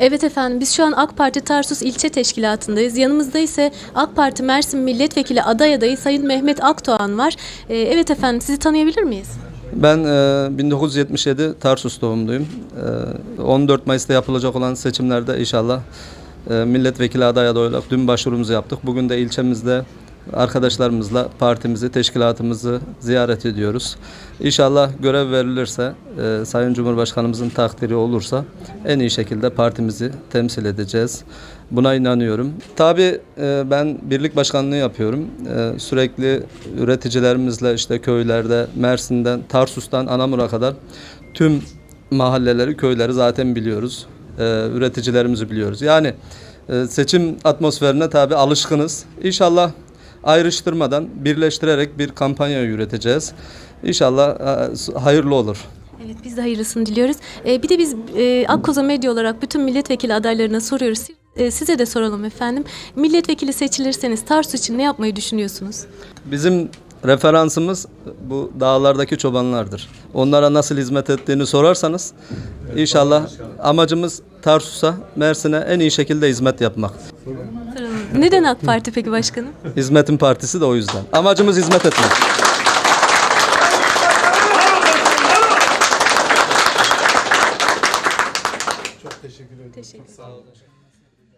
Evet efendim biz şu an AK Parti Tarsus İlçe Teşkilatı'ndayız. Yanımızda ise AK Parti Mersin Milletvekili aday adayı Sayın Mehmet Akdoğan var. Ee, evet efendim sizi tanıyabilir miyiz? Ben e, 1977 Tarsus doğumluyum. E, 14 Mayıs'ta yapılacak olan seçimlerde inşallah e, milletvekili aday adayı olarak dün başvurumuzu yaptık. Bugün de ilçemizde arkadaşlarımızla partimizi, teşkilatımızı ziyaret ediyoruz. İnşallah görev verilirse, e, Sayın Cumhurbaşkanımızın takdiri olursa en iyi şekilde partimizi temsil edeceğiz. Buna inanıyorum. Tabii e, ben birlik başkanlığı yapıyorum. E, sürekli üreticilerimizle işte köylerde, Mersin'den, Tarsus'tan Anamur'a kadar tüm mahalleleri, köyleri zaten biliyoruz. E, üreticilerimizi biliyoruz. Yani e, seçim atmosferine tabii alışkınız. İnşallah ayrıştırmadan birleştirerek bir kampanya yürüteceğiz. İnşallah e, hayırlı olur. Evet biz de hayırlısını diliyoruz. Ee, bir de biz e, Akkoza Medya olarak bütün milletvekili adaylarına soruyoruz. E, size de soralım efendim. Milletvekili seçilirseniz Tarsus için ne yapmayı düşünüyorsunuz? Bizim referansımız bu dağlardaki çobanlardır. Onlara nasıl hizmet ettiğini sorarsanız inşallah amacımız Tarsus'a, Mersin'e en iyi şekilde hizmet yapmak. Neden AK Parti peki başkanım? Hizmetin partisi de o yüzden. Amacımız hizmet etmek. Çok teşekkür ederim. Teşekkür ederim. Sağ olun.